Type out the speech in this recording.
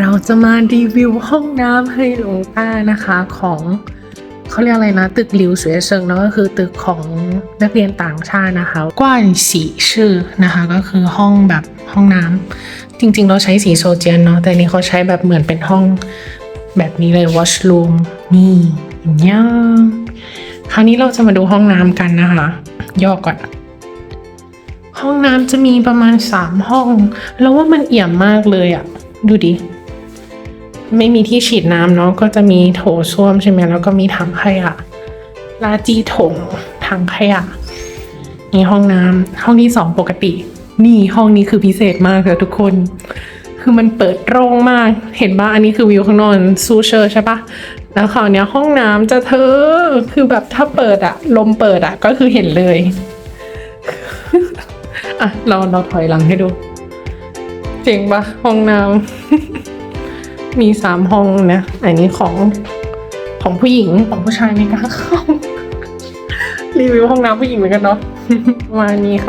เราจะมารีวิวห้องน้ำให้หลวงตานะคะของเขาเรียกอะไรนะ ตึกหลิวเสวยเซิงเนาะก็คือตึกของนักเรียนต่างชาตินะคะกว้านสีชื่อนะคะ ก็คือห้องแบบห้องน้ำจริงๆ เราใช้สีโซเจียนเนาะแต่นี่เขาใช้แบบเหมือนเป็นห้องแบบนี้เลย washroom นี่ย่าคราวนี้เราจะมาดูห้องน้ำกันนะคะ ย่อก่อนห้องน้ำจะมีประมาณสามห้อง แล้วว่ามันเอี่ยมมากเลยอะ่ะดูดิ ไม่มีที่ฉีดน้ำเนาะก็จะมีโถส้วมใช่ไหมแล้วก็มีถังขยะลาจีถงถังขยะนี่ห้องน้ำห้องที่สองปกติ นี่ห้องนี้คือพิเศษมากเลยทุกคน คือมันเปิดโล่งมากเห็นปะอันนี้คือวิวข้างนอกซูเชอร์ใช่ปะแล้วคราวนี้ห้องน้ำจะเธอคือแบบถ้าเปิดอะลมเปิดอะก็คือเห็นเลยอะเราเราถอยหลังให้ดู เจ๋งปะห้องน้ำ มีสามห้องนะ อันนี้ของของผู้หญิงของผู้ชายไม่กล้าเข้ารีวิวห้องน้ำผู้หญิงเหมือนกันเนาะประมาณนี้ค่ะ